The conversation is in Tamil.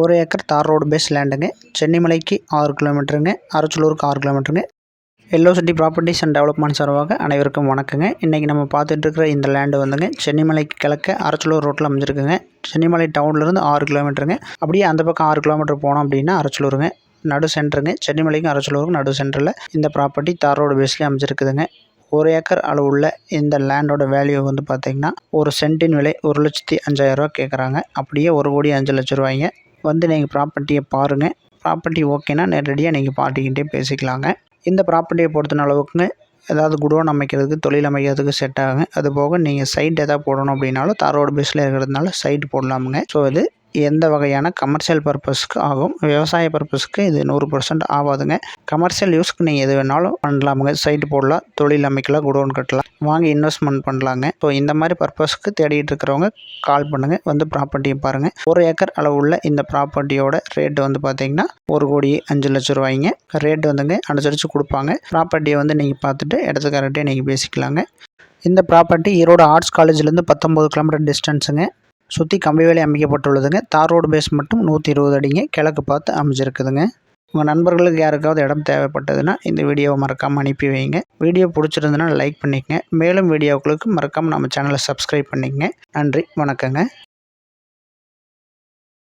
ஒரு ஏக்கர் தார் ரோடு பேஸ் லேண்டுங்க சென்னிமலைக்கு ஆறு கிலோமீட்டருங்க அரச்சலூருக்கு ஆறு கிலோமீட்டருங்க yellow city properties and development சார்பாக அனைவருக்கும் வணக்கங்க. இன்றைக்கி நம்ம பார்த்துட்டு இருக்கிற இந்த லேண்டு வந்துங்க சென்னிமலைக்கு கிழக்க அரச்சலூர் ரோட்டில் அமைஞ்சிருக்குங்க. சென்னிமலை டவுன்லேருந்து ஆறு கிலோமீட்டருங்க அப்படியே அந்த பக்கம் ஆறு கிலோமீட்டர் போனோம் அப்படின்னா அரச்சலூருங்க. நடு சென்டருங்க சென்னிமலைக்கும் அரச்சலூருக்கும் நடு சென்டரில் இந்த ப்ராப்பர்ட்டி தார் ரோடு பேஸ்லேயே அமைஞ்சிருக்குதுங்க. ஒரு ஏக்கர் அளவுள்ள இந்த லேண்டோட வேல்யூ வந்து பார்த்திங்கன்னா ஒரு சென்ட்டின் விலை ஒரு லட்சத்தி அஞ்சாயிரரூவா கேட்குறாங்க அப்படியே ஒரு கோடி அஞ்சு லட்ச ரூபாய்ங்க. வந்து நீங்கள் ப்ராப்பர்ட்டியை பாருங்கள் ப்ராப்பர்ட்டி ஓகேனா நேரடியாக நீங்கள் பார்ட்டிக்கிட்டே பேசிக்கலாங்க. இந்த ப்ராப்பர்ட்டியை பொறுத்தன அளவுக்குங்க ஏதாவது குடோன் அமைக்கிறதுக்கு தொழில் அமைக்கிறதுக்கு செட் ஆகுங்க. அது போக நீங்கள் சைட் எதாவது போடணும் அப்படின்னாலும் தாரோடு பேஸில் இருக்கிறதுனால சைட் போடலாமுங்க. ஸோ இது எந்த வகையான கமர்ஷியல் பர்பஸ்க்கு ஆகும்? விவசாய பர்பஸ்க்கு இது நூறு பர்சன்ட் ஆகாதுங்க கமர்ஷியல் யூஸ்க்கு நீங்கள் எது வேணாலும் பண்ணலாமுங்க. சைட்டு போடலாம் தொழில் அமைக்கலாம் குடோன் கட்டலாம். வாங்கி இன்வெஸ்ட்மெண்ட் பண்ணலாங்க. ஸோ இந்த மாதிரி பர்பஸ்க்கு தேடிட்டு இருக்கிறவங்க கால் பண்ணுங்கள் வந்து ப்ராப்பர்ட்டியை பாருங்கள் ஒரு ஏக்கர் அளவுள்ள இந்த ப்ராப்பர்ட்டியோட ரேட் வந்து பார்த்தீங்கன்னா ஒரு கோடி அஞ்சு லட்சம் ரூபாய்ங்க. ரேட் வந்துங்க அனுசரித்து கொடுப்பாங்க. ப்ராப்பர்ட்டியை வந்து நீங்கள் பார்த்துட்டு இடத்துக்காரர்கிட்டே நீங்கள் பேசிக்கலாங்க. இந்த ப்ராப்பர்ட்டி ஈரோடு ஆர்ட்ஸ் காலேஜ்லேருந்து பத்தொம்போது கிலோமீட்டர் டிஸ்டன்ஸுங்க சுற்றி கம்பி வேலை அமைக்கப்பட்டுள்ளதுங்க. தார் ரோடு பேஸ் மட்டும் நூற்றி இருபது அடிங்க. கிழக்கு பார்த்து அமைஞ்சிருக்குதுங்க. உங்கள் நண்பர்களுக்கு யாருக்காவது இடம் தேவைப்பட்டதுன்னா இந்த வீடியோவை மறக்காமல் அனுப்பி வைங்க. வீடியோ பிடிச்சிருந்ததுன்னா லைக் பண்ணிக்கங்க. மேலும் வீடியோக்களுக்கு மறக்காமல் நம்ம சேனலை சப்ஸ்கிரைப் பண்ணிக்கங்க. நன்றி. வணக்கங்க.